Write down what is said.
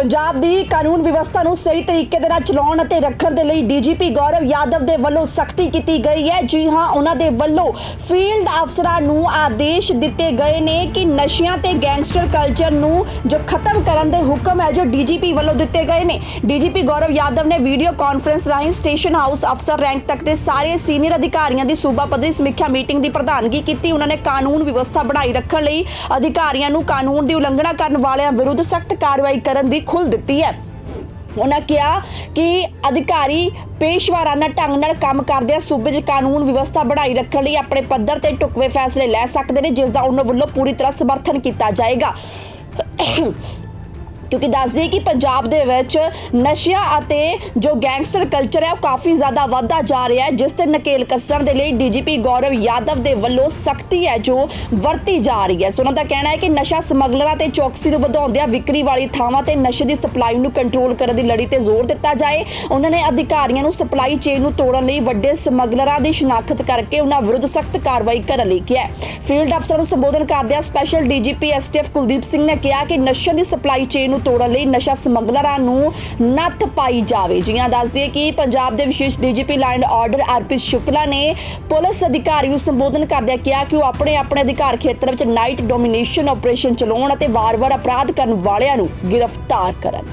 ਪੰਜਾਬ ਦੀ ਕਾਨੂੰਨ ਵਿਵਸਥਾ ਨੂੰ ਸਹੀ ਤਰੀਕੇ ਦੇ ਨਾਲ ਚਲਾਉਣ ਅਤੇ ਰੱਖਣ ਦੇ ਲਈ ਡੀਜੀਪੀ ਗੌਰਵ ਯਾਦਵ ਦੇ ਵੱਲੋਂ ਸਖਤੀ ਕੀਤੀ ਗਈ ਹੈ। ਜੀ ਹਾਂ, ਉਹਨਾਂ ਦੇ ਵੱਲੋਂ ਫੀਲਡ ਅਫਸਰਾਂ ਨੂੰ ਆਦੇਸ਼ ਦਿੱਤੇ ਗਏ ਨੇ ਕਿ ਨਸ਼ਿਆਂ ਤੇ ਗੈਂਗਸਟਰ ਕਲਚਰ ਨੂੰ ਜੋ ਖਤਮ ਕਰਨ ਦੇ ਹੁਕਮ ਹੈ, ਜੋ ਡੀਜੀਪੀ ਵੱਲੋਂ ਦਿੱਤੇ ਗਏ ਨੇ। ਡੀਜੀਪੀ ਗੌਰਵ ਯਾਦਵ ਨੇ ਵੀਡੀਓ ਕਾਨਫਰੰਸ ਰਾਹੀਂ ਸਟੇਸ਼ਨ ਹਾਊਸ ਅਫਸਰ ਰੈਂਕ ਤੱਕ ਦੇ ਸਾਰੇ ਸੀਨੀਅਰ ਅਧਿਕਾਰੀਆਂ ਦੀ ਸੂਬਾ ਪੱਧਰੀ ਸਮੀਖਿਆ ਮੀਟਿੰਗ ਦੀ ਪ੍ਰਧਾਨਗੀ ਕੀਤੀ। ਉਹਨਾਂ ਨੇ ਕਾਨੂੰਨ ਵਿਵਸਥਾ ਬਣਾਈ ਰੱਖਣ ਲਈ ਅਧਿਕਾਰੀਆਂ ਨੂੰ ਕਾਨੂੰਨ ਦੀ ਉਲੰਘਣਾ ਕਰਨ ਵਾਲਿਆਂ ਵਿਰੁੱਧ ਸਖਤ ਕਾਰਵਾਈ ਕਰਨ ਦੀ ਖੁੱਲ ਦਿੱਤੀ ਹੈ। ਉਹਨਾਂ ਕਿਹਾ ਕਿ ਅਧਿਕਾਰੀ ਪੇਸ਼ਵਾਰਾਨਾ ਢੰਗ ਨਾਲ ਕੰਮ ਕਰਦੇ ਆ, ਸੂਬੇ 'ਚ ਕਾਨੂੰਨ ਵਿਵਸਥਾ ਬਣਾਈ ਰੱਖਣ ਲਈ ਆਪਣੇ ਪੱਧਰ ਤੇ ਟੁਕਵੇ ਫੈਸਲੇ ਲੈ ਸਕਦੇ ਨੇ, ਜਿਸ ਦਾ ਉਹਨਾਂ ਵੱਲੋਂ ਪੂਰੀ ਤਰ੍ਹਾਂ ਸਮਰਥਨ ਕੀਤਾ ਜਾਏਗਾ। ਕਿਉਂਕਿ ਦੱਸ ਕਿ ਪੰਜਾਬ ਦੇ ਵਿੱਚ ਨਸ਼ਿਆਂ ਅਤੇ ਜੋ ਗੈਂਗਸਟਰ ਕਲਚਰ ਹੈ ਉਹ ਕਾਫੀ ਜ਼ਿਆਦਾ ਵੱਧਦਾ ਜਾ ਰਿਹਾ ਹੈ, ਜਿਸ ਤੇ ਨਕੇਲ ਕੱਸਣ ਦੇ ਲਈ ਡੀਜੀਪੀ ਗੌਰਵ ਯਾਦਵ ਦੇ ਵੱਲੋਂ ਸਖਤੀ ਹੈ ਜੋ ਵਰਤੀ ਜਾ ਰਹੀ ਹੈ। ਸੋ ਉਹਨਾਂ ਦਾ ਕਹਿਣਾ ਹੈ ਕਿ ਨਸ਼ਾ ਸਮਗਲਰਾਂ ਤੇ ਚੌਕਸੀ ਨੂੰ ਵਧਾਉਂਦਿਆਂ ਵਿਕਰੀ ਵਾਲੀ ਥਾਵਾਂ ਤੇ ਨਸ਼ੇ ਦੀ ਸਪਲਾਈ ਨੂੰ ਕੰਟਰੋਲ ਕਰਨ ਦੀ ਲੜੀ ਤੇ ਜ਼ੋਰ ਦਿੱਤਾ ਜਾਏ। ਉਹਨਾਂ ਨੇ ਅਧਿਕਾਰੀਆਂ ਨੂੰ ਸਪਲਾਈ ਚੇਨ ਨੂੰ ਤੋੜਨ ਲਈ ਵੱਡੇ ਸਮਗਲਰਾਂ ਦੀ ਸ਼ਨਾਖਤ ਕਰਕੇ ਉਹਨਾਂ ਵਿਰੁੱਧ ਸਖਤ ਕਾਰਵਾਈ ਕਰਨ ਲਈ ਕਿਹਾ ਫੀਲਡ ਅਫਸਰ ਨੂੰ ਸੰਬੋਧਨ ਕਰਦਿਆਂ special DGP STF Kuldeep Singh ਨੇ ਕਿਹਾ ਕਿ ਨਸ਼ਿਆਂ ਦੀ ਸਪਲਾਈ ਚੇਨ ਨੂੰ ਤੋੜਨ ਲਈ ਨਸ਼ਾ ਸਮਗਲਰਾਂ ਨੂੰ ਨੱਥ ਪਾਈ ਜਾਵੇ। ਜੀਆਂ ਦੱਸ ਕਿ ਪੰਜਾਬ ਦੇ ਵਿਸ਼ੇਸ਼ DGP law and order Arpit Shukla ਨੇ ਪੁਲਿਸ ਅਧਿਕਾਰੀ ਨੂੰ ਸੰਬੋਧਨ ਕਰਦਿਆਂ ਕਿਹਾ ਕਿ ਉਹ ਆਪਣੇ ਆਪਣੇ ਅਧਿਕਾਰ ਖੇਤਰ ਵਿੱਚ ਨਾਈਟ ਡੋਮੀਨੇਸ਼ਨ ਆਪਰੇਸ਼ਨ ਚਲਾਉਣ ਅਤੇ ਵਾਰ-ਵਾਰ ਅਪਰਾਧ ਕਰਨ ਵਾਲਿਆਂ ਨੂੰ ਗ੍ਰਿਫਤਾਰ ਕਰਨ।